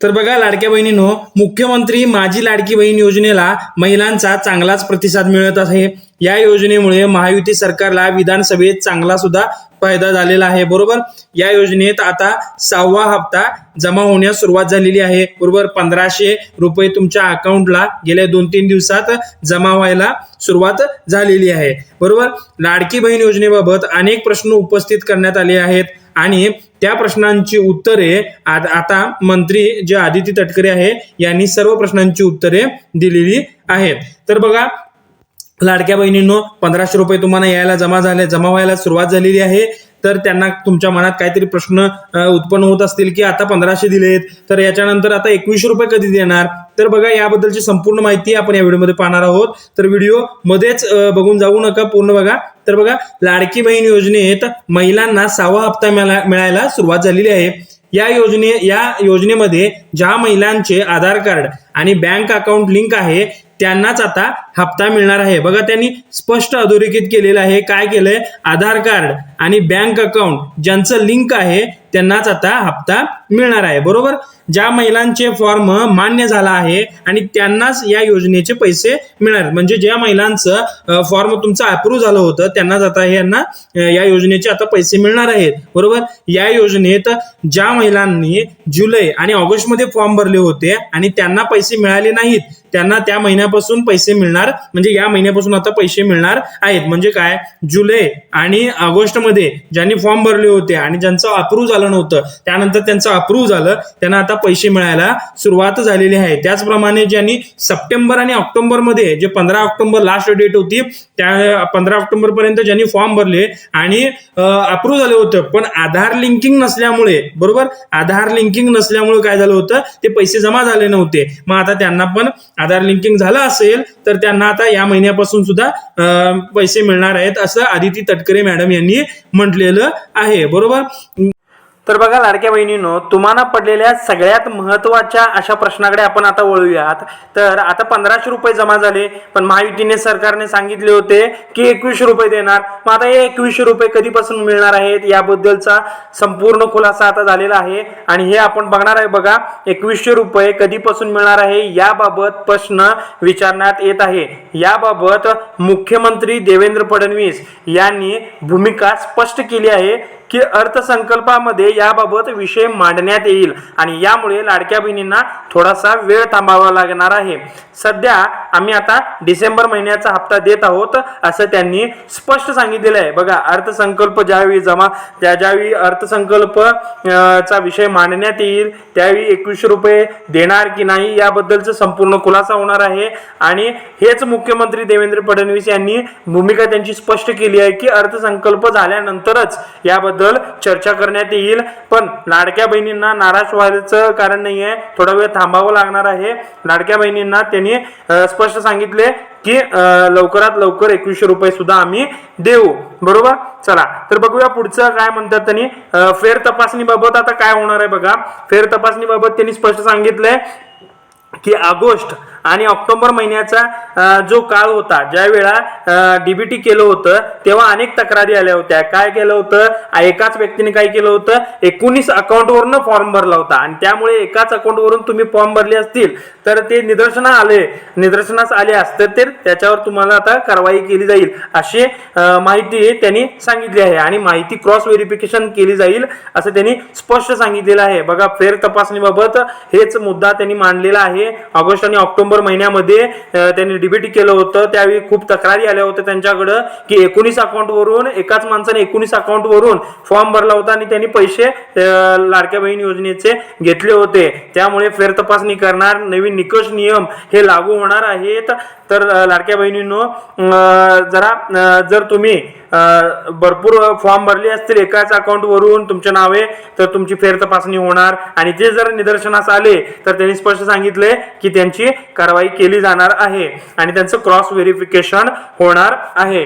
तर बघा लाडक्या बहिणीनो मुख्यमंत्री माझी लाडकी बहीण योजनेला महिलांचा चांगलाच प्रतिसाद मिळत आहे. या योजनेमुळे महायुती सरकारला विधानसभेत चांगला सुद्धा फायदा झालेला आहे बरोबर? या योजनेत आता सहावा हप्ता जमा होण्यास सुरुवात झालेली आहे बरोबर? पंधराशे रुपये तुमच्या अकाउंटला गेल्या दोन तीन दिवसात जमा व्हायला सुरुवात झालेली आहे बरोबर? लाडकी बहीण योजनेबाबत अनेक प्रश्न उपस्थित करण्यात आले आहेत आणि त्या प्रश्नांची उत्तरे आता मंत्री जे आदिती तटकरे आहे यांनी सर्व प्रश्नांची उत्तरे दिलेली आहेत. तर बघा लाडक्या बहिणींनो पंधराशे रुपये तुम्हाला यायला जमा झाले जमा व्हायला सुरुवात झालेली आहे. तर त्यांना तुमच्या मनात काहीतरी प्रश्न उत्पन्न होत असतील की आता पंधराशे दिलेत तर याच्यानंतर आता एकवीसशे रुपये कधी देणार? तर बघा याबद्दलची संपूर्ण माहिती आपण या व्हिडिओमध्ये पाहणार आहोत. तर व्हिडिओ मध्येच बघून जाऊ नका पूर्ण बघा. तर बघा लाडकी बहीण योजनेत महिलांना सहावा हप्ता मिळायला सुरुवात झालेली आहे. या योजने या योजनेमध्ये ज्या महिलांचे आधार कार्ड आणि बँक अकाउंट लिंक आहे त्यांनाच आता हप्ता मिळणार आहे. बघा त्यांनी स्पष्ट अधोरेखित केलेलं आहे. काय केलंय? आधार कार्ड आणि बँक अकाउंट ज्यांचं लिंक आहे त्यांनाच आता हप्ता मिळणार आहे. बरोबर? ज्या महिलांचे फॉर्म मान्य झाला आहे आणि त्यांनाच या योजनेचे पैसे मिळणार. म्हणजे ज्या महिलांचं फॉर्म तुमचं अप्रूव्ह झालं होतं त्यांनाच आता हे यांना या योजनेचे आता पैसे मिळणार आहेत. बरोबर? या योजनेत ज्या महिलांनी जुलै आणि ऑगस्टमध्ये फॉर्म भरले होते आणि त्यांना पैसे मिळाले नाहीत त्यांना त्या महिन्यापासून पैसे मिळणार म्हणजे या महिन्यापासून आता पैसे मिळणार आहेत. म्हणजे काय? जुलै आणि ऑगस्टमध्ये ज्यांनी फॉर्म भरले होते आणि ज्यांचं अप्रूव्ह झालं नव्हतं त्यानंतर त्यांचं अप्रूव्ह झालं त्यांना आता पैसे मिळायला सुरुवात झालेली आहे. त्याचप्रमाणे ज्यांनी सप्टेंबर आणि ऑक्टोबरमध्ये जे पंधरा ऑक्टोबर लास्ट डेट होती त्या पंधरा ऑक्टोबर पर्यंत ज्यांनी फॉर्म भरले आणि अप्रूव्ह झाले होतं. पण आधार लिंकिंग नसल्यामुळे बरोबर? आधार लिंकिंग नसल्यामुळे काय झालं होतं? ते पैसे जमा झाले नव्हते. मग आता त्यांना पण आधार लिंकिंग झालं असेल तर त्यांना आता या महिन्यापासून सुद्धा पैसे मिळणार आहेत असं आदिती तटकरे मॅडम यांनी म्हटलेलं आहे. बरोबर? तर बघा लाडक्या बहिणीनो तुम्हाला पडलेल्या सगळ्यात महत्त्वाच्या अशा प्रश्नाकडे आपण आता वळूयात. तर आता पंधराशे रुपये जमा झाले पण महायुतीने सरकारने सांगितले होते की एकवीसशे रुपये देणार. मग आता हे एकवीसशे रुपये कधीपासून मिळणार आहेत? याबद्दलचा संपूर्ण खुलासा आता झालेला आहे. आणि हे आपण बघणार आहे बघा एकवीसशे रुपये कधीपासून मिळणार आहे? याबाबत प्रश्न विचारण्यात येत आहे. याबाबत मुख्यमंत्री देवेंद्र फडणवीस यांनी भूमिका स्पष्ट केली आहे. की अर्थसंकल्पामध्ये याबाबत विषय मांडण्यात येईल आणि यामुळे लाडक्या बहिणींना थोडासा वेळ थांबावा लागणार आहे. सध्या आम्ही आता डिसेंबर महिन्याचा हप्ता देत आहोत असं त्यांनी स्पष्ट सांगितलेलं आहे. बघा अर्थसंकल्प ज्यावेळी जमा त्या ज्यावेळी अर्थसंकल्प चा विषय मांडण्यात येईल त्यावेळी एकवीसशे रुपये देणार की नाही याबद्दलचं संपूर्ण खुलासा होणार आहे. आणि हेच मुख्यमंत्री देवेंद्र फडणवीस यांनी भूमिका त्यांची स्पष्ट केली आहे की अर्थसंकल्प झाल्यानंतरच याबद्दल चर्चा करण्यात येईल. पण लाडक्या बहिणींना नाराज व्हायचं कारण नाही आहे थोडा वेळ थांबावं लागणार आहे. लाडक्या बहिणींना त्यांनी स्पष्ट सांगितले की लवकरात लवकर एकवीसशे रुपये सुद्धा आम्ही देऊ. बरोबर? चला तर बघूया पुढचं काय म्हणतात त्यांनी. फेर तपासणीबाबत आता काय होणार आहे बघा. फेर तपासणीबाबत त्यांनी स्पष्ट सांगितलंय की ऑगस्ट आणि ऑक्टोबर महिन्याचा जो काळ होता ज्या वेळा डीबीटी केलं होतं तेव्हा अनेक तक्रारी आल्या होत्या. काय केलं होतं? एकाच व्यक्तीने काय केलं होतं? एकोणीस अकाउंटवरनं फॉर्म भरला होता. आणि त्यामुळे एकाच अकाउंटवरून तुम्ही फॉर्म भरले असतील तर ते निदर्शना आले निदर्शनास आले असते तर त्याच्यावर तुम्हाला आता कारवाई केली जाईल अशी माहिती त्यांनी सांगितली आहे. आणि माहिती क्रॉस व्हेरिफिकेशन केली जाईल असं त्यांनी स्पष्ट सांगितलेलं आहे. बघा फेर तपासणीबाबत हेच मुद्दा त्यांनी मांडलेला आहे. ऑगस्ट आणि ऑक्टोबर महिन्यामध्ये त्यांनी डीबीटी केलं होतं. त्यावेळी खूप तक्रारी आल्या होत्या त्यांच्याकडं की एकोणीस अकाउंटवरून एकाच माणसाने एकोणीस अकाउंटवरून फॉर्म भरला होता आणि त्यांनी पैसे लाडक्या बहीण योजनेचे घेतले होते. त्यामुळे फेरतपासणी करणार नवीन निकष नियम हे लागू होणार आहेत. तर लाडक्या बहिणींनो जरा जर तुम्ही भरपूर फॉर्म भरले असतील एकाच अकाउंटवरून तुमच्या नावे तर तुमची फेर तपासणी होणार. आणि ते जर निदर्शनास आले तर त्यांनी स्पष्ट सांगितले की त्यांची कारवाई केली जाणार आहे. आणि त्यांचं क्रॉस व्हेरिफिकेशन होणार आहे.